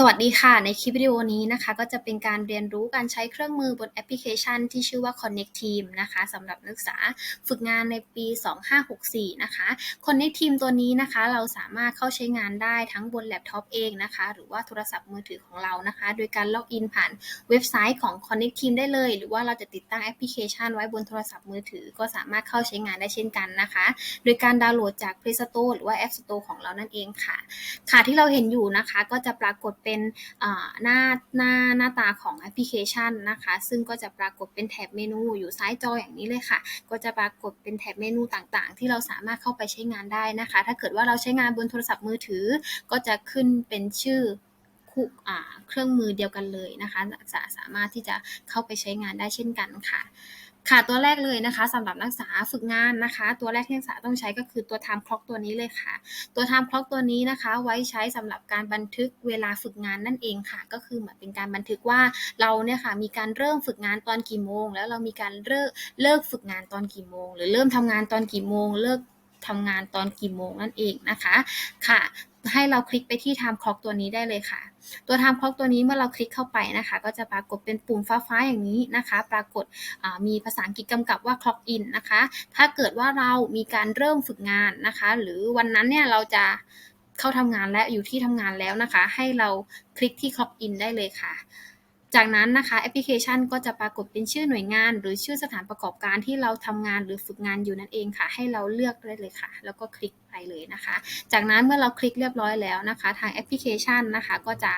สวัสดีค่ะ ในคลิปวิดีโอนี้นะคะก็จะเป็นการเรียนรู้การใช้เครื่องมือบนแอปพลิเคชันที่ชื่อว่า Connect Team นะคะสำหรับนักศึกษาฝึกงานในปี 2564 นะคะ Connect Team ตัวนี้นะคะเราสามารถเข้าใช้งานได้ทั้งบนแล็ปท็อปเองนะคะ หรือว่าโทรศัพท์มือถือของเรานะคะ โดยการล็อกอินผ่านเว็บไซต์ของ Connect Team ได้เลย หรือว่าเราจะติดตั้งแอปพลิเคชันไว้บนโทรศัพท์มือถือ ก็สามารถเข้าใช้งานได้เช่นกันนะคะ โดยการดาวน์โหลดจาก Play Store หรือว่า App Store ของเรานั่นเองค่ะ ค่ะที่เราเห็นอยู่นะคะก็จะปรากฏเเป็นหน้าหน้าหน้าตาของแอปพลิเคชันนะคะ ซึ่งก็จะปรากฏเป็นแถบเมนูอยู่ซ้ายจออย่างนี้เลยค่ะ ก็จะปรากฏเป็นแถบเมนูต่างๆ ที่เราสามารถเข้าไปใช้งานได้นะคะ ถ้าเกิดว่าเราใช้งานบนโทรศัพท์มือถือ ก็จะขึ้นเป็นชื่อเครื่องมือเดียวกันเลยนะคะสามารถที่จะเข้าไปใช้งานได้เช่นกันค่ะ ค่ะตัวแรกเลยนะคะสำหรับนักศึกษาฝึกงานนะคะ ตัวแรกที่นักศึกษาต้องใช้ก็คือตัว time clock ตัวนี้เลยค่ะ ตัว time clock ตัวนี้นะคะ ไว้ใช้สำหรับการบันทึกเวลาฝึกงานนั่นเองค่ะ ก็คือเหมือนเป็นการบันทึกว่าเราเนี่ยค่ะมีการเริ่มฝึกงานตอนกี่โมง แล้วเรามีการเลิกเลิกฝึกงานตอนกี่โมง หรือเริ่มทำงานตอนกี่โมง เลิกทำงานตอนกี่โมงนั่นเองนะคะ ค่ะให้เราคลิกไปที่ time clock ตัวนี้ได้เลยค่ะ ตัว time clock ตัวนี้เมื่อเราคลิกเข้าไปนะคะ ก็จะปรากฏเป็นปุ่มฟ้าๆอย่างนี้นะคะ ปรากฏมีภาษาอังกฤษกำกับว่า clock in นะคะ ถ้าเกิดว่าเรามีการเริ่มฝึกงานนะคะ หรือวันนั้นเนี่ยเราจะเข้าทำงานและอยู่ที่ทำงานแล้วนะคะ ให้เราคลิกที่ clock in ได้เลยค่ะ จากนั้นนะคะแอปพลิเคชันก็จะปรากฏเป็นชื่อหน่วยงาน หรือชื่อสถานประกอบการที่เราทำงานหรือฝึกงานอยู่นั่นเองค่ะ ให้เราเลือกได้เลยค่ะ แล้วก็คลิกไปเลยนะคะ จากนั้นเมื่อเราคลิกเรียบร้อยแล้วนะคะ ทางแอปพลิเคชันนะคะ ก็จะ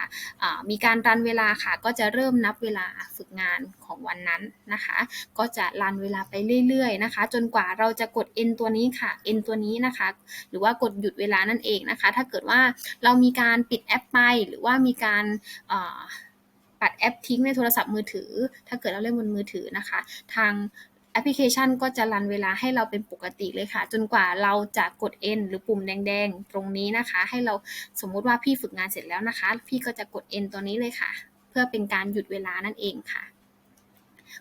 มีการรันเวลาค่ะ ก็จะเริ่มนับเวลาฝึกงานของวันนั้นนะคะ ก็จะรันเวลาไปเรื่อยๆนะคะ จนกว่าเราจะกด N ตัวนี้ค่ะ N ตัวนี้นะคะ หรือว่ากดหยุดเวลานั่นเองนะคะ ถ้าเกิดว่าเรามีการปิดแอปไปหรือว่ามีการ ปัดแอปทิ้งในโทรศัพท์มือถือ ถ้าเกิดเราเล่นบนมือถือนะคะ ทางแอปพลิเคชันก็จะรันเวลาให้เราเป็นปกติเลยค่ะ จนกว่าเราจะกด N หรือปุ่มแดงๆ ตรงนี้นะคะ ให้เราสมมุติว่าพี่ฝึกงานเสร็จแล้วนะคะ พี่ก็จะกด N ตัวนี้เลยค่ะ เพื่อเป็นการหยุดเวลานั่นเองค่ะ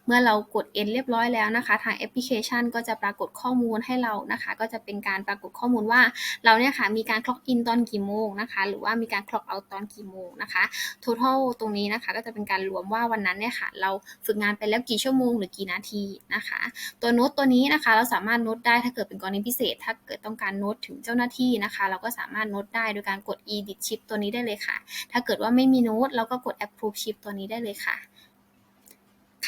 เมื่อเรากด N เรียบร้อยแล้วนะคะ ทางแอปพลิเคชันก็จะปรากฏข้อมูลให้เรานะคะ ก็จะเป็นการปรากฏข้อมูลว่าเราเนี่ยค่ะมีการคล็อกอินตอนกี่โมงนะคะ หรือว่ามีการคล็อกเอาตอนกี่โมงนะคะ total ตรงนี้นะคะก็จะเป็นการรวมว่าวันนั้นเนี่ยค่ะเราฝึกงานไปแล้วกี่ชั่วโมงหรือกี่นาทีนะคะ ตัวโน้ตตัวนี้นะคะเราสามารถโน้ตได้ถ้าเกิดเป็นกรณีพิเศษ ถ้าเกิดต้องการโน้ตถึงเจ้าหน้าที่นะคะ เราก็สามารถโน้ตได้โดยการกด edit shift ตัวนี้ได้เลยค่ะ ถ้าเกิดว่าไม่มีโน้ตเราก็กด approve shift ตัวนี้ได้เลยค่ะ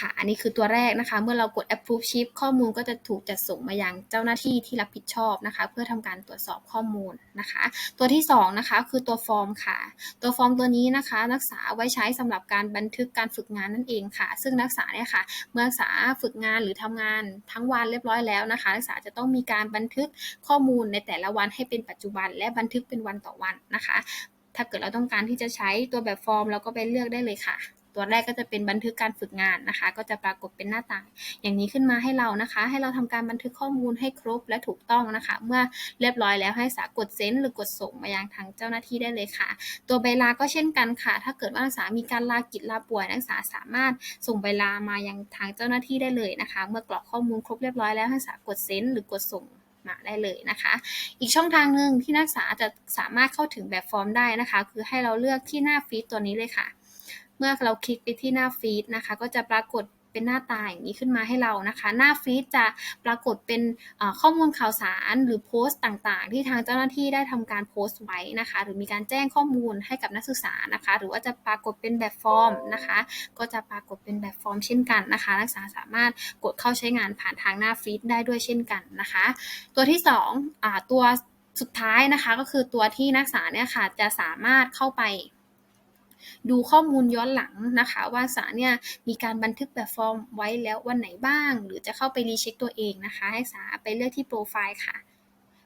ค่ะ อันนี้คือตัวแรกนะคะ เมื่อเรากด approve shift ข้อมูลก็จะถูกจัดส่งมายังเจ้าหน้าที่ที่รับผิดชอบนะคะ เพื่อทำการตรวจสอบข้อมูลนะคะ ตัวที่2นะคะคือตัวฟอร์มค่ะ ตัวฟอร์มตัวนี้นะคะ นักศึกษาไว้ใช้สำหรับการบันทึกการฝึกงานนั่นเองค่ะ ซึ่งนักศึกษาเนี่ยค่ะ เมื่อนักศึกษาฝึกงานหรือทำงานทั้งวันเรียบร้อยแล้วนะคะ นักศึกษาจะต้องมีการบันทึกข้อมูลในแต่ละวันให้เป็นปัจจุบัน และบันทึกเป็นวันต่อวันนะคะ ถ้าเกิดเราต้องการที่จะใช้ตัวแบบฟอร์มเราก็ไปเลือกได้เลยค่ะ ตัวแรกก็จะเป็นบันทึกการฝึกงานนะคะ ก็จะปรากฏเป็นหน้าต่าง อย่างนี้ขึ้นมาให้เรานะคะ ให้เราทำการบันทึกข้อมูลให้ครบและถูกต้องนะคะ เมื่อเรียบร้อยแล้วให้สากดเซ็นหรือกดส่งมายังทางเจ้าหน้าที่ได้เลยค่ะ ตัวใบลาก็เช่นกันค่ะ ถ้าเกิดว่านักศึกษามีการลากิจลาป่วยนักศึกษาสามารถส่งใบลามายังทางเจ้าหน้าที่ได้เลยนะคะ เมื่อกรอกข้อมูลครบเรียบร้อยแล้วให้สากดเซ็นหรือกดส่งมาได้เลยนะคะ อีกช่องทางหนึ่งที่นักศึกษาจะสามารถเข้าถึงแบบฟอร์มได้นะคะ คือให้เราเลือกที่หน้าฟีดตัวนี้เลยค่ะ เมื่อเราคลิกไปที่หน้าฟีดนะคะ ก็จะปรากฏเป็นหน้าตาอย่างนี้ขึ้นมาให้เรานะคะ หน้าฟีดจะปรากฏเป็นข้อมูลข่าวสารหรือโพสต์ต่างๆ ที่ทางเจ้าหน้าที่ได้ทำการโพสต์ไว้นะคะ หรือมีการแจ้งข้อมูลให้กับนักศึกษานะคะ หรือว่าจะปรากฏเป็นแบบฟอร์มนะคะ ก็จะปรากฏเป็นแบบฟอร์มเช่นกันนะคะ นักศึกษาสามารถกดเข้าใช้งานผ่านทางหน้าฟีดได้ด้วยเช่นกันนะคะ ตัวที่2อตัวสุดท้ายนะคะก็คือตัวที่นักศึกษาเนี่ยค่ะจะสามารถเข้าไป ดูข้อมูลย้อนหลังนะคะ ว่าสาเนี่ยมีการบันทึกแบบฟอร์มไว้แล้ววันไหนบ้าง หรือจะเข้าไปรีเช็คตัวเองนะคะ ให้สาไปเลือกที่โปรไฟล์ค่ะ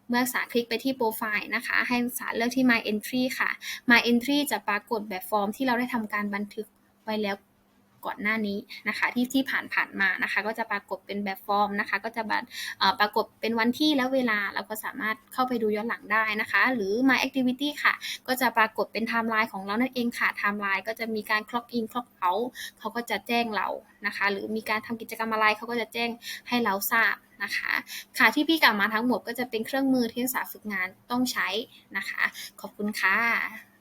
เมื่อสาคลิกไปที่โปรไฟล์นะคะ ให้สาเลือกที่ My Entry ค่ะ My Entry จะปรากฏแบบฟอร์มที่เราได้ทำการบันทึกไว้แล้ว ก่อนหน้านี้นะคะที่ที่ผ่านผ่านมานะคะก็จะปรากฏเป็นแบบฟอร์มนะคะก็จะปรากฏเป็นวันที่และเวลาเราก็สามารถเข้าไปดูย้อนหลังได้นะคะ หรือ My Activity ค่ะ ก็จะปรากฏเป็นไทม์ไลน์ของเรานั่นเองค่ะไทม์ไลน์ก็จะมีการ clock in clock out เขาก็จะแจ้งเรานะคะ หรือมีการทำกิจกรรมอะไรเขาก็จะแจ้งให้เราทราบนะคะค่ะที่พี่กล่าวมาทั้งหมดก็จะเป็นเครื่องมือที่นักศึกษาฝึกงานต้องใช้นะคะ ขอบคุณค่ะ